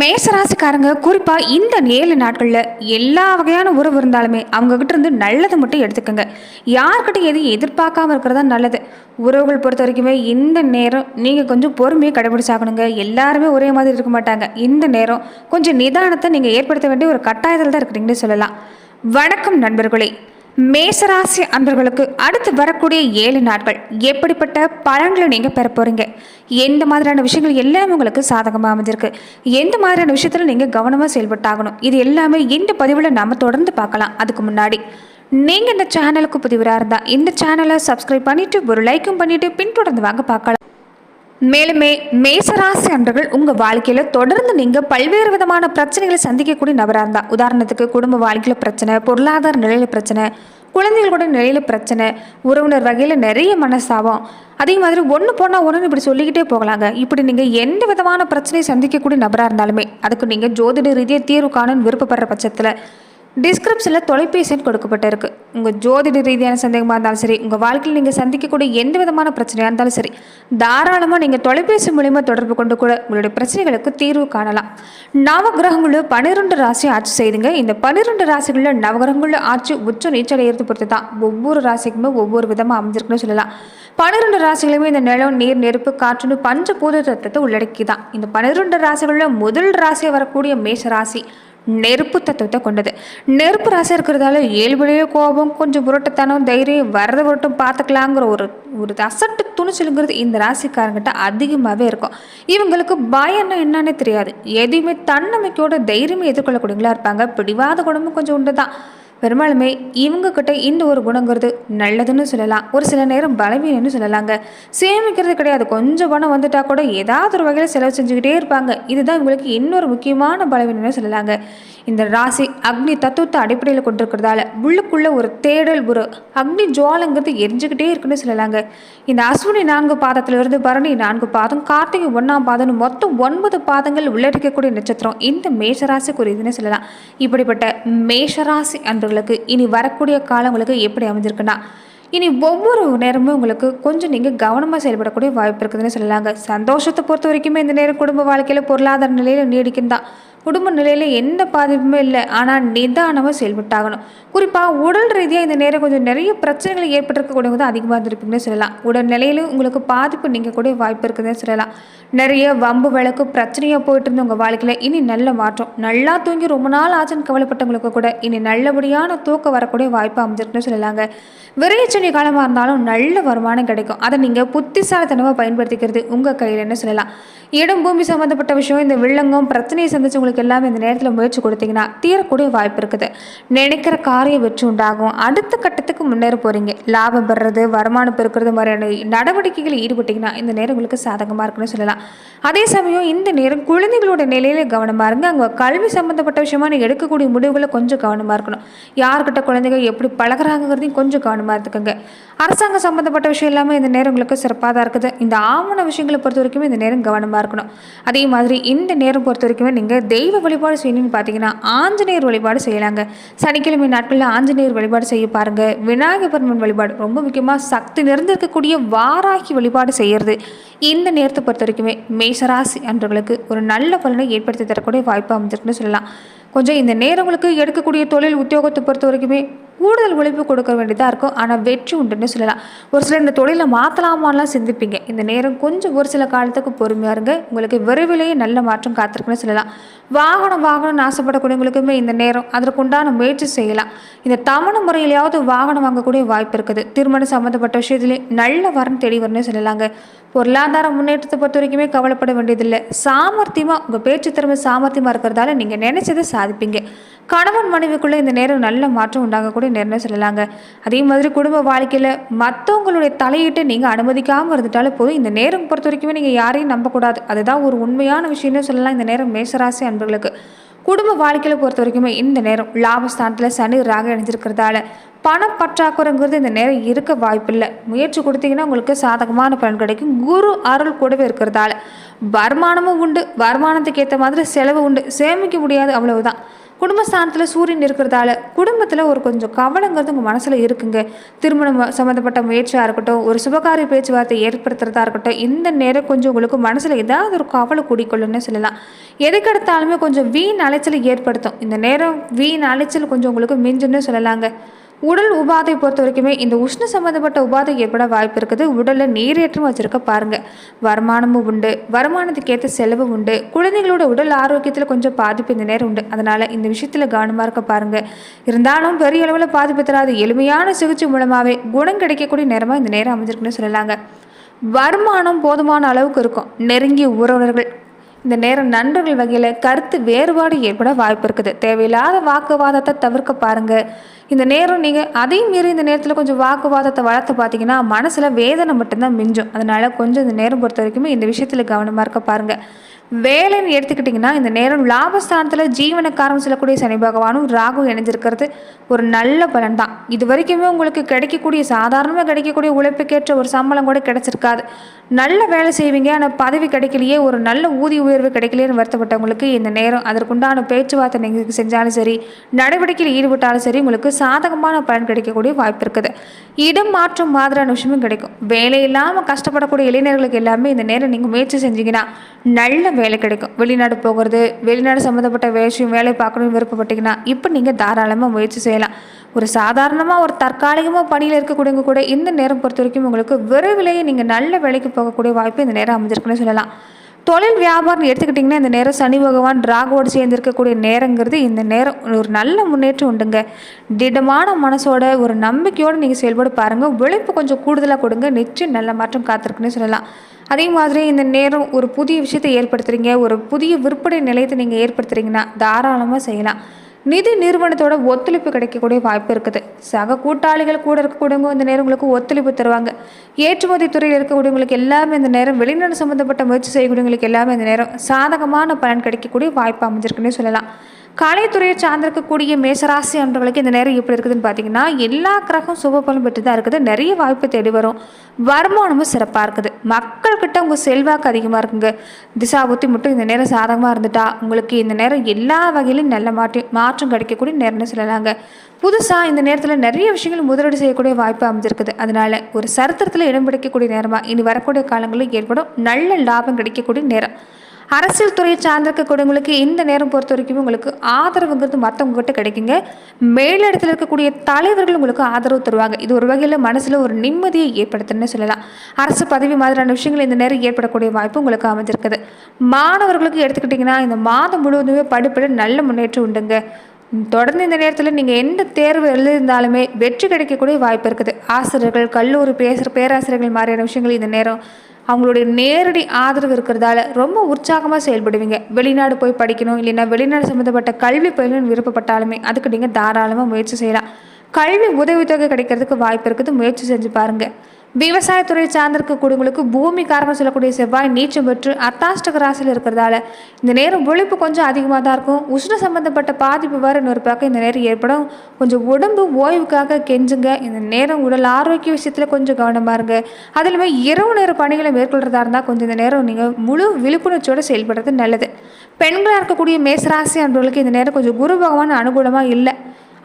மேசராசிக்காரங்க குறிப்பாக இந்த ஏழு நாட்களில் எல்லா வகையான உறவு இருந்தாலுமே அவங்கக்கிட்ட இருந்து நல்லதை மட்டும் எடுத்துக்கோங்க. யார்கிட்ட எதையும் எதிர்பார்க்காம இருக்கிறதா நல்லது. உறவுகள் பொறுத்த வரைக்குமே இந்த நேரம் நீங்கள் கொஞ்சம் பொறுமையை கடைபிடிச்சாகணுங்க. எல்லாருமே ஒரே மாதிரி இருக்க மாட்டாங்க. இந்த நேரம் கொஞ்சம் நிதானத்தை நீங்கள் ஏற்படுத்த வேண்டிய ஒரு கட்டாயத்தில் தான் இருக்கிறீங்கன்னு சொல்லலாம். வணக்கம் நண்பர்களே. மேசராசி அன்பர்களுக்கு அடுத்து வரக்கூடிய ஏழு நாட்கள் எப்படிப்பட்ட பலன்களை நீங்கள் பெற போகிறீங்க எந்த மாதிரியான விஷயங்கள் எல்லாமே உங்களுக்கு சாதகமாக அமைஞ்சிருக்கு? எந்த மாதிரியான விஷயத்தில் நீங்கள் கவனமாக செயல்பட்டாகணும்? இது எல்லாமே இந்த பதிவில் நம்ம தொடர்ந்து பார்க்கலாம். அதுக்கு முன்னாடி நீங்கள் இந்த சேனலுக்கு புதிவராக இருந்தால் இந்த சேனலை சப்ஸ்கிரைப் பண்ணிவிட்டு ஒரு லைக்கும் பண்ணிவிட்டு பின்தொடர்ந்து வாங்க பார்க்கலாம். மேலுமே மேசராசி அன்றர்கள் உங்கள் வாழ்க்கையில் தொடர்ந்து நீங்கள் பல்வேறு விதமான பிரச்சனைகளை சந்திக்கக்கூடிய நபராக இருந்தால் உதாரணத்துக்கு குடும்ப வாழ்க்கையில் பிரச்சனை பொருளாதார நிலையில் பிரச்சனை குழந்தைகளோட நிலையில் பிரச்சனை உறவினர் வகையில் நிறைய மனசாபம் அதே மாதிரி ஒன்று போனால் ஒன்று இப்படி சொல்லிக்கிட்டே போகலாங்க. இப்படி நீங்கள் எந்த விதமான பிரச்சனையை சந்திக்கக்கூடிய நபராக இருந்தாலுமே அதுக்கு நீங்கள் ஜோதிட ரீதியாக தீர்வு காணுன்னு விருப்பப்படுற பட்சத்தில் டிஸ்கிரிப்ஷனில் தொலைபேசின்னு கொடுக்கப்பட்டிருக்கு. உங்கள் ஜோதிட ரீதியான சந்தேகமாக இருந்தாலும் சரி உங்கள் வாழ்க்கையில் நீங்கள் சந்திக்கக்கூடிய எந்த விதமான பிரச்சனையாக இருந்தாலும் சரி தாராளமாக நீங்கள் தொலைபேசி மூலிமா தொடர்பு கொண்டு கூட உங்களுடைய பிரச்சனைகளுக்கு தீர்வு காணலாம். நவகிரகங்களும் பன்னிரெண்டு ராசி ஆட்சி செய்துங்க. இந்த பன்னிரெண்டு ராசிகளில் நவகிரகங்களில் ஆட்சி உச்ச நீச்சடைகிறது பொறுத்து தான் ஒவ்வொரு ராசிக்குமே ஒவ்வொரு விதமாக அமைஞ்சிருக்குன்னு சொல்லலாம். பன்னிரெண்டு ராசிகளுமே இந்த நிலம் நீர் நெருப்பு காற்றுன்னு பஞ்சபூத தத்துவத்தை உள்ளடக்கி தான் இந்த பன்னிரெண்டு ராசிகளில் முதல் ராசியாக வரக்கூடிய மேஷ ராசி. நெருப்பு தத்துவத்தை கொண்டது. நெருப்பு ராசி இருக்கிறதால இயல்புலேயே கோபம் கொஞ்சம் புரட்டத்தனம் தைரியம் வரத வரட்டும் பார்த்துக்கலாங்கிற ஒரு ஒரு அசட்டு துணிச்சலுங்கிறது இந்த ராசிக்காரங்கிட்ட அதிகமாகவே இருக்கும். இவங்களுக்கு பயம்னா என்னன்னே தெரியாது. எதையுமே தன்னம்பிக்கையோட தைரியமே எதிர்கொள்ளக்கூடியவங்களா இருப்பாங்க. பிடிவாத குணமும் கொஞ்சம் உண்டு தான் பெரும்பாலுமே இவங்க கிட்ட இந்த ஒரு குணங்கிறது நல்லதுன்னு சொல்லலாம். ஒரு சில நேரம் பலவீனம்னு சொல்லலாங்க. சேமிக்கிறது கிடையாது. கொஞ்சம் பணம் வந்துட்டா கூட ஏதாவது ஒரு வகையில் செலவு செஞ்சுக்கிட்டே இருப்பாங்க. இதுதான் இவங்களுக்கு இன்னொரு முக்கியமான பலவீனம்னு சொல்லலாங்க. இந்த ராசி அக்னி தத்துவத்தை அடிப்படையில் கொண்டிருக்கிறதால உள்ளுக்குள்ள ஒரு தேடல் ஒரு அக்னி ஜுவாலங்கிறது எரிஞ்சுக்கிட்டே இருக்குன்னு சொல்லலாங்க. இந்த அஸ்வினி நான்கு பாதத்திலிருந்து பரணி நான்கு பாதம் கார்த்திகை ஒன்றாம் பாதம்னு மொத்தம் ஒன்பது பாதங்கள் உள்ளடக்கக்கூடிய நட்சத்திரம். இந்த மேஷராசிக்குரியதுன்னு சொல்லலாம். இப்படிப்பட்ட மேஷராசி அன்பர்களுக்கு இனி வரக்கூடிய காலம் உங்களுக்கு எப்படி அமைஞ்சிருக்குன்னா இனி ஒவ்வொரு நேரமும் உங்களுக்கு கொஞ்சம் நீங்கள் கவனமாக செயல்படக்கூடிய வாய்ப்பு இருக்குதுன்னு சொல்லலாங்க. சந்தோஷத்தை பொறுத்த வரைக்குமே இந்த நேரம் குடும்ப வாழ்க்கையில் பொருளாதார நிலையில் நீடிக்கும் தான் குடும்ப நிலையில் எந்த பாதிப்புமே இல்லை. ஆனால் நிதானமாக செயல்பட்டாகணும். குறிப்பாக உடல் ரீதியாக இந்த நேரம் கொஞ்சம் நிறைய பிரச்சனைகள் ஏற்பட்டிருக்கக்கூடியவங்க தான் அதிகமாக இருந்திருப்பீங்கன்னு சொல்லலாம். உடல் நிலையிலும் உங்களுக்கு பாதிப்பு நீங்கள் கூட வாய்ப்பு இருக்குதுன்னு சொல்லலாம். நிறைய வம்பு விளக்கு பிரச்சனையாக போயிட்டு இருந்த உங்கள் வாழ்க்கையில் இனி நல்ல மாற்றம். நல்லா தூங்கி ரொம்ப நாள் ஆச்சுன்னு கவலைப்பட்டவங்களுக்கு கூட இனி நல்லபடியான தூக்கம் வரக்கூடிய வாய்ப்பு அமைஞ்சிருக்குன்னு சொல்லலாங்க. விரைச்சனி காலமாக இருந்தாலும் நல்ல வருமானம் கிடைக்கும். அதை நீங்கள் புத்திசாலித்தனமாக பயன்படுத்திக்கிறது உங்கள் கையிலன்னு சொல்லலாம். இடம் பூமி சம்மந்தப்பட்ட விஷயம் இந்த வில்லங்கம் பிரச்சனையை சந்திச்சவங்களுக்கு எல்லாமே இந்த நேரத்தில் முயற்சி கொடுத்தீங்கன்னா தீரக்கூடிய வாய்ப்பு இருக்குது. நினைக்கிற காரிய வெற்றி உண்டாகும். அடுத்த கட்டத்துக்கு முன்னேற போகிறீங்க லாபம் பெறுறது வருமானம் பெருக்கிறது மாதிரியான நடவடிக்கைகளை ஈடுபட்டீங்கன்னா இந்த நேரம் உங்களுக்கு சாதகமாக இருக்குன்னு சொல்லலாம். அதே சமயம் இந்த நேரம் குழந்தைகளோட நிலையில கவனமாக இருங்க. அவங்க கல்வி சம்மந்தப்பட்ட விஷயமா நீங்கள் எடுக்கக்கூடிய முடிவுகளை கொஞ்சம் கவனமாக இருக்கணும். யார்கிட்ட குழந்தைகள் எப்படி பழகிறாங்கிறதையும் கொஞ்சம் கவனமாக இருந்துக்கோங்க அரசாங்கம் சம்மந்தப்பட்ட விஷயம் எல்லாமே இந்த நேரம் உங்களுக்கு சிறப்பாக தான் இருக்குது. இந்த ஆவண விஷயங்களை பொறுத்த வரைக்குமே இந்த நேரம் கவனமாக இருக்கணும். அதே மாதிரி இந்த நேரம் பொறுத்த வரைக்குமே நீங்கள் தெய்வ வழிபாடு செய்யணும்னு பார்த்தீங்கன்னா ஆஞ்சநேயர் வழிபாடு செய்யலாங்க. சனிக்கிழமை நாட்களில் ஆஞ்சநேயர் வழிபாடு செய்ய பாருங்கள் விநாயகர் பெருமன் வழிபாடு ரொம்ப முக்கியமாக சக்தி நிறைந்திருக்கக்கூடிய வாராகி வழிபாடு செய்கிறது இந்த நேரத்தை பொறுத்த வரைக்குமே மேசராசி அன்றவர்களுக்கு ஒரு நல்ல பலனை ஏற்படுத்தி தரக்கூடிய வாய்ப்பு அமைஞ்சிருக்குன்னு சொல்லலாம். கொஞ்சம் இந்த நேரங்களுக்கு எடுக்கக்கூடிய தொழில் உத்தியோகத்தை பொறுத்த வரைக்குமே கூடுதல் உழைப்பு கொடுக்க வேண்டியதாக இருக்கும். ஆனால் வெற்றி உண்டுன்னு சொல்லலாம். ஒரு சிலர் இந்த தொழிலை மாற்றலாமான்லாம் சிந்திப்பீங்க. இந்த நேரம் கொஞ்சம் ஒரு சில காலத்துக்கு பொறுமையாக இருங்க. உங்களுக்கு விரைவிலேயே நல்ல மாற்றம் காத்திருக்குன்னு சொல்லலாம். வாகனம் வாகனம்னு ஆசைப்படக்கூடியவங்களுக்குமே இந்த நேரம் அதற்குண்டான முயற்சி செய்யலாம். இந்த தமண முறையிலையாவது வாகனம் வாங்கக்கூடிய வாய்ப்பு இருக்குது. திருமணம் சம்மந்தப்பட்ட விஷயத்துலேயே நல்ல வரன் தேடி வரணும்னு சொல்லலாங்க. பொருளாதார முன்னேற்றத்தை பொறுத்த வரைக்குமே கவலைப்பட வேண்டியதில்லை. சாமர்த்தியமாக உங்கள் பேச்சு திறமை சாமர்த்தியமாக இருக்கிறதால நீங்கள் நினைச்சதை சாதிப்பீங்க. கணவன் மனைவிக்குள்ளே இந்த நேரம் நல்ல மாற்றம் உண்டாகக்கூடிய நேரம்னு சொல்லலாங்க. அதே மாதிரி குடும்ப வாழ்க்கையில் மற்றவங்களுடைய தலையிட்டு நீங்கள் அனுமதிக்காமல் இருந்துட்டாலும் போதும். இந்த நேரம் பொறுத்த வரைக்குமே நீங்கள் யாரையும் நம்பக்கூடாது. அதுதான் ஒரு உண்மையான விஷயம்னு சொல்லலாம் இந்த நேரம் மேசராசி அன்பர்களுக்கு. குடும்ப வாழ்க்கையில் பொறுத்த வரைக்குமே இந்த நேரம் லாபஸ்தானத்தில் சனி ராக இணைஞ்சிருக்கிறதால பணப்பற்றாக்குறைங்கிறது இந்த நேரம் இருக்க வாய்ப்பில்லை. முயற்சி கொடுத்தீங்கன்னா உங்களுக்கு சாதகமான பலன் கிடைக்கும். குரு அருள் கூடவே இருக்கிறதால வருமானமும் உண்டு. வருமானத்துக்கு ஏற்ற மாதிரி செலவு உண்டு. சேமிக்க முடியாது அவ்வளவுதான். குடும்பஸ்தானத்தில் சூரியன் இருக்கிறதால குடும்பத்தில் ஒரு கொஞ்சம் கவலைங்கிறது உங்கள் மனசில் இருக்குங்க. திருமணம் சம்மந்தப்பட்ட முயற்சியாக இருக்கட்டும் ஒரு சுபகாரிய பேச்சுவார்த்தை ஏற்படுத்துறதா இருக்கட்டும் இந்த நேரம் கொஞ்சம் உங்களுக்கு மனசில் ஏதாவது ஒரு கவலை கூடிக்கொள்ளுன்னு சொல்லலாம். எதுக்கெடுத்தாலுமே கொஞ்சம் வீண் அலைச்சலை ஏற்படுத்தும். இந்த நேரம் வீண் அலைச்சல் கொஞ்சம் உங்களுக்கு மிஞ்சுன்னு சொல்லலாங்க. உடல் உபாதை பொறுத்த வரைக்குமே இந்த உஷ்ண சம்மந்தப்பட்ட உபாதை ஏற்பட வாய்ப்பு இருக்குது. உடலில் நீரேற்றம் வச்சுருக்க பாருங்க. வருமானமும் உண்டு. வருமானத்துக்கு ஏற்ற செலவு உண்டு. குழந்தைகளோட உடல் ஆரோக்கியத்தில் கொஞ்சம் பாதிப்பு இந்த நேரம் உண்டு. அதனால் இந்த விஷயத்தில் கவனமாக இருக்க பாருங்கள் இருந்தாலும் பெரிய அளவில் பாதிப்பு தராது. எளிமையான சிகிச்சை மூலமாகவே குணம் கிடைக்கக்கூடிய நேரமாக இந்த நேரம் அமைஞ்சிருக்குன்னு சொல்லலாங்க. வருமானம் போதுமான அளவுக்கு இருக்கும். நெருங்கிய உறவினர்கள் இந்த நேரம் நண்பர்கள் வகையில் கருத்து வேறுபாடு ஏற்பட வாய்ப்பு இருக்குது. தேவையில்லாத வாக்குவாதத்தை தவிர்க்க பாருங்க. இந்த நேரம் நீங்கள் அதையும் மீறி இந்த நேரத்தில் கொஞ்சம் வாக்குவாதத்தை வளர்த்து பார்த்தீங்கன்னா மனசில் வேதனை மட்டும்தான் மிஞ்சும். அதனால் கொஞ்சம் இந்த நேரம் பொறுத்த வரைக்குமே இந்த விஷயத்தில் கவனமாக இருக்க பாருங்கள் வேலைன்னு எடுத்துக்கிட்டிங்கன்னா இந்த நேரம் லாபஸ்தானத்தில் ஜீவனக்காரம் சொல்லக்கூடிய சனி பகவானும் ராகு இணைஞ்சிருக்கிறது. ஒரு நல்ல பலன் தான் இது வரைக்குமே உங்களுக்கு கிடைக்கக்கூடிய சாதாரணமாக கிடைக்கக்கூடிய உழைப்புக்கேற்ற ஒரு சம்பளம் கூட கிடைச்சிருக்காது. நல்ல வேலை செய்வீங்க ஆனால் பதவி கிடைக்கலையே ஒரு நல்ல ஊதிய உயர்வு கிடைக்கலையேன்னு வருத்தப்பட்டவங்களுக்கு இந்த நேரம் அதற்குண்டான பேச்சுவார்த்தை நீங்கள் செஞ்சாலும் சரி நடவடிக்கையில் ஈடுபட்டாலும் சரி உங்களுக்கு சாதகமான பலன் கிடைக்கக்கூடிய வாய்ப்பு இருக்குது. இடம் மாற்றம் மாதிரியான விஷயமும் கிடைக்கும். வேலை இல்லாமல் கஷ்டப்படக்கூடிய இளைஞர்களுக்கு எல்லாமே இந்த நேரம் நீங்கள் முயற்சி செஞ்சீங்கன்னா நல்ல வேலை கிடைக்கும். வெளிநாடு போகிறது வெளிநாடு சம்மந்தப்பட்ட விஷயம் வேலை பார்க்கணும்னு விருப்பப்பட்டீங்கன்னா இப்போ நீங்கள் தாராளமாக முயற்சி செய்யலாம். ஒரு சாதாரணமாக ஒரு தற்காலிகமாக பணியில் இருக்கக்கூடியவங்க கூட இந்த நேரம் பொறுத்த வரைக்கும் உங்களுக்கு விரைவிலேயே நீங்கள் நல்ல வேலைக்கு போகக்கூடிய வாய்ப்பு இந்த நேரம் அமைஞ்சிருக்குன்னு சொல்லலாம். தொழில் வியாபாரம் எடுத்துக்கிட்டிங்கன்னா இந்த நேரம் சனி பகவான் ராகுவோடு சேர்ந்திருக்கக்கூடிய நேரங்கிறது இந்த நேரம் ஒரு நல்ல முன்னேற்றம் உண்டுங்க. திடமான மனசோட ஒரு நம்பிக்கையோடு நீங்கள் செயல்பட பாருங்கள் உழைப்பு கொஞ்சம் கூடுதலாக கொடுங்க. நிச்சயம் நல்ல மாற்றம் காத்திருக்குன்னு சொல்லலாம். அதே மாதிரி இந்த நேரம் ஒரு புதிய விஷயத்தை ஏற்படுத்துகிறீங்க ஒரு புதிய விற்பனை நிலையத்தை நீங்கள் ஏற்படுத்துகிறீங்கன்னா தாராளமாக செய்யலாம். நிதி நிறுவனத்தோட ஒத்துழைப்பு கிடைக்கக்கூடிய வாய்ப்பு இருக்குது. சக கூட்டாளிகள் கூட இருக்கக்கூடியவங்க இந்த நேரம் உங்களுக்கு ஒத்துழைப்பு தருவாங்க. ஏற்றுமதி துறையில் இருக்கக்கூடியவங்களுக்கு எல்லாமே இந்த நேரம் வெளிநாடு சம்மந்தப்பட்ட முயற்சி செய்யக்கூடியவங்களுக்கு எல்லாமே இந்த நேரம் சாதகமான பலன் கிடைக்கக்கூடிய வாய்ப்பு அமைஞ்சிருக்குன்னே சொல்லலாம். கலைத்துறையை சார்ந்திருக்கக்கூடிய மேசராசி அன்றவர்களுக்கு இந்த நேரம் எப்படி இருக்குதுன்னு பார்த்தீங்கன்னா எல்லா கிரகம் சுப பலன் பெற்று தான் இருக்குது. நிறைய வாய்ப்பு தேடி வரும். வருமானமும் சிறப்பாக இருக்குது. மக்கள்கிட்ட உங்கள் செல்வாக்கு அதிகமாக இருக்குங்க. திசா புத்தி மட்டும் இந்த நேரம் சாதகமாக இருந்துட்டா உங்களுக்கு இந்த நேரம் எல்லா வகையிலும் நல்ல மாற்றி மாற்றம் கிடைக்கக்கூடிய நேரம்னு சொல்லலாங்க. புதுசாக இந்த நேரத்தில் நிறைய விஷயங்கள் முதலீடு செய்யக்கூடிய வாய்ப்பு அமைஞ்சிருக்குது. அதனால ஒரு சரித்திரத்தில் இடம் பிடிக்கக்கூடிய நேரமாக இனி வரக்கூடிய காலங்களில் ஏற்படும் நல்ல லாபம் கிடைக்கக்கூடிய நேரம். அரசியல் துறையை சார்ந்திருக்கக்கூடியவங்களுக்கு இந்த நேரம் பொறுத்த வரைக்கும் உங்களுக்கு ஆதரவுங்கிறது மற்றவங்ககிட்ட கிடைக்குங்க. மேலிடத்தில் இருக்கக்கூடிய தலைவர்கள் உங்களுக்கு ஆதரவு தருவாங்க. இது ஒரு வகையில் மனசில் ஒரு நிம்மதியை ஏற்படுத்துன்னு சொல்லலாம். அரசு பதவி மாதிரியான விஷயங்கள் இந்த நேரம் ஏற்படக்கூடிய வாய்ப்பு உங்களுக்கு அமைஞ்சிருக்குது. மாணவர்களுக்கு எடுத்துக்கிட்டிங்கன்னா இந்த மாதம் முழுவதுமே படிப்பில் நல்ல முன்னேற்றம் உண்டுங்க. தொடர்ந்து இந்த நேரத்தில் நீங்கள் எந்த தேர்வு எழுதியிருந்தாலுமே வெற்றி கிடைக்கக்கூடிய வாய்ப்பு இருக்குது. ஆசிரியர்கள் கல்லூரி பேசுகிற பேராசிரியர்கள் மாதிரியான விஷயங்கள் இந்த நேரம் அவங்களுடைய நேரடி ஆதரவு இருக்கிறதால ரொம்ப உற்சாகமாக செயல்படுவீங்க. வெளிநாடு போய் படிக்கணும் இல்லைன்னா வெளிநாடு சம்மந்தப்பட்ட கல்வி பயிலும் விருப்பப்பட்டாலுமே அதுக்கு நீங்கள் தாராளமாக முயற்சி செய்யலாம். கல்வி உதவித்தொகை கிடைக்கிறதுக்கு வாய்ப்பு இருக்குது முயற்சி செஞ்சு பாருங்கள் விவசாயத்துறை சார்ந்திருக்கக்கூடியவங்களுக்கு பூமி காரணம் சொல்லக்கூடிய செவ்வாய் நீச்சம் பெற்று அத்தாஷ்டக ராசியில் இருக்கிறதால இந்த நேரம் ஒழிப்பு கொஞ்சம் அதிகமாக தான் இருக்கும். உஷ்ண சம்பந்தப்பட்ட பாதிப்பு வர இன்னொரு பக்கம் இந்த நேரம் ஏற்படும். கொஞ்சம் உடம்பு ஓய்வுக்காக கெஞ்சுங்க. இந்த நேரம் உடல் ஆரோக்கிய விஷயத்தில் கொஞ்சம் கவனமாக இருங்க. அதிலுமே இரவு நேர பணிகளை மேற்கொள்கிறதா இருந்தால் கொஞ்சம் இந்த நேரம் நீங்கள் முழு விழிப்புணர்ச்சியோடு செயல்படுறது நல்லது. பெண்களாக இருக்கக்கூடிய மேசராசி அன்பர்களுக்கு இந்த நேரம் கொஞ்சம் குரு பகவான் அனுகூலமாக இல்லை.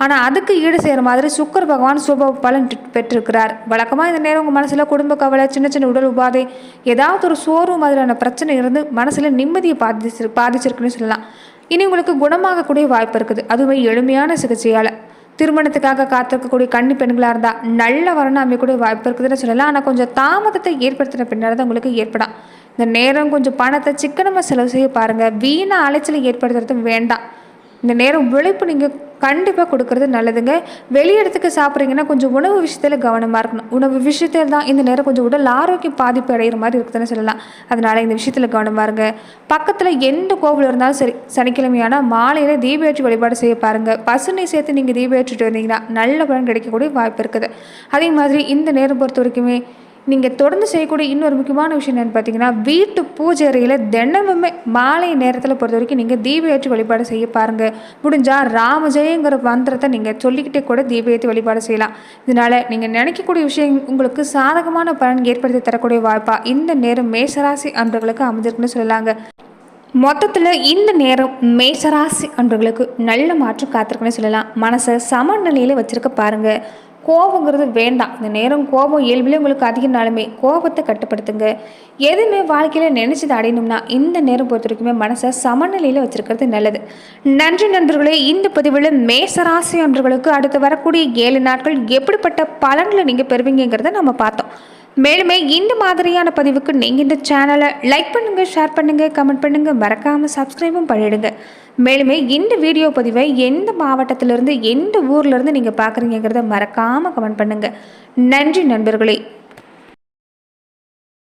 ஆனால் அதுக்கு ஈடு செய்கிற மாதிரி சுக்கர் பகவான் சுப பலன் பெற்றிருக்கிறார். வழக்கமாக இந்த நேரம் உங்கள் மனசில் குடும்ப கவலை சின்ன சின்ன உடல் உபாதை ஏதாவது ஒரு சோர்வு மாதிரியான பிரச்சனை இருந்து மனசில் நிம்மதியை பாதிச்சு பாதிச்சிருக்குன்னு சொல்லலாம். இனி உங்களுக்கு குணமாகக்கூடிய வாய்ப்பு இருக்குது. அதுவே எளிமையான சிகிச்சையால். திருமணத்துக்காக காத்திருக்கக்கூடிய கன்னி பெண்களாக இருந்தால் நல்ல வரணும் அமையக்கூடிய வாய்ப்பு இருக்குதுன்னு சொல்லலாம். ஆனால் கொஞ்சம் தாமதத்தை ஏற்படுத்தின பின்னர் தான் உங்களுக்கு ஏற்படும். இந்த நேரம் கொஞ்சம் பணத்தை சிக்கனமாக செலவு செய்ய பாருங்கள் வீண அலைச்சலை ஏற்படுத்துறது வேண்டாம். இந்த நேரம் உழைப்பு நீங்கள் கண்டிப்பாக கொடுக்கறது நல்லதுங்க. வெளியிடத்துக்கு சாப்பிட்றீங்கன்னா கொஞ்சம் உணவு விஷயத்தில் கவனமாக இருக்கணும். உணவு விஷயத்தில் தான் இந்த நேரம் கொஞ்சம் உடல் ஆரோக்கியம் பாதிப்பு அடைகிற மாதிரி இருக்குதுன்னு சொல்லலாம். அதனால் இந்த விஷயத்தில் கவனமாக இருங்க. பக்கத்தில் எந்த கோவில் இருந்தாலும் சரி சனிக்கிழமையான மாலையில் தீபேற்றி வழிபாடு செய்ய பாருங்கள் பசுனை சேர்த்து நீங்கள் தீபேற்றிட்டு வந்தீங்கன்னா நல்ல பலன் கிடைக்கக்கூடிய வாய்ப்பு இருக்குது. அதே மாதிரி இந்த நேரம் பொறுத்த வரைக்குமே நீங்கள் தொடர்ந்து செய்யக்கூடிய இன்னொரு முக்கியமான விஷயம் என்னென்னு பார்த்தீங்கன்னா வீட்டு பூஜை அறையில் தினமுமே மாலை நேரத்தில் பொறுத்த வரைக்கும் நீங்கள் தீப ஏற்றி வழிபாடு செய்ய பாருங்கள் முடிஞ்சால் ராமஜெயங்கிற மந்திரத்தை நீங்கள் சொல்லிக்கிட்டே கூட தீப ஏற்றி வழிபாடு செய்யலாம். இதனால் நீங்கள் நினைக்கக்கூடிய விஷயம் உங்களுக்கு சாதகமான பலன் ஏற்படுத்தி தரக்கூடிய வாய்ப்பாக இந்த நேரம் மேசராசி அன்றர்களுக்கு அமைஞ்சிருக்குன்னு சொல்லலாங்க. மொத்தத்தில் இந்த நேரம் மேசராசி அன்பர்களுக்கு நல்ல மாற்றம் காத்திருக்குன்னு சொல்லலாம். மனசை சமநிலையில் வச்சுருக்க பாருங்கள் கோபங்கிறது வேண்டாம். இந்த நேரம் கோபம் இயல்பிலே உங்களுக்கு அதிகனாலுமே கோபத்தை கட்டுப்படுத்துங்க. எதுவுமே வாழ்க்கையில் நினச்சது அடையணும்னா இந்த நேரம் பொறுத்த வரைக்குமே மனசை சமநிலையில் வச்சுருக்கிறது நல்லது. நன்றி நண்பர்களே இந்த பதிவில் மேசராசி அன்பர்களுக்கு அடுத்து வரக்கூடிய ஏழு நாட்கள் எப்படிப்பட்ட பலன்களை நீங்கள் பெறுவீங்கிறத நம்ம பார்த்தோம். மேலுமே இந்த மாதிரியான பதிவுக்கு நீங்கள் இந்த சேனலை லைக் பண்ணுங்கள் ஷேர் பண்ணுங்கள் கமெண்ட் பண்ணுங்கள் மறக்காமல் சப்ஸ்கிரைபும் பண்ணிடுங்க மேலுமே இந்த வீடியோ பதிவை எந்த மாவட்டத்திலேருந்து எந்த ஊர்லேருந்து நீங்கள் பார்க்குறீங்கிறத மறக்காமல் கமெண்ட் பண்ணுங்கள் நன்றி நண்பர்களே.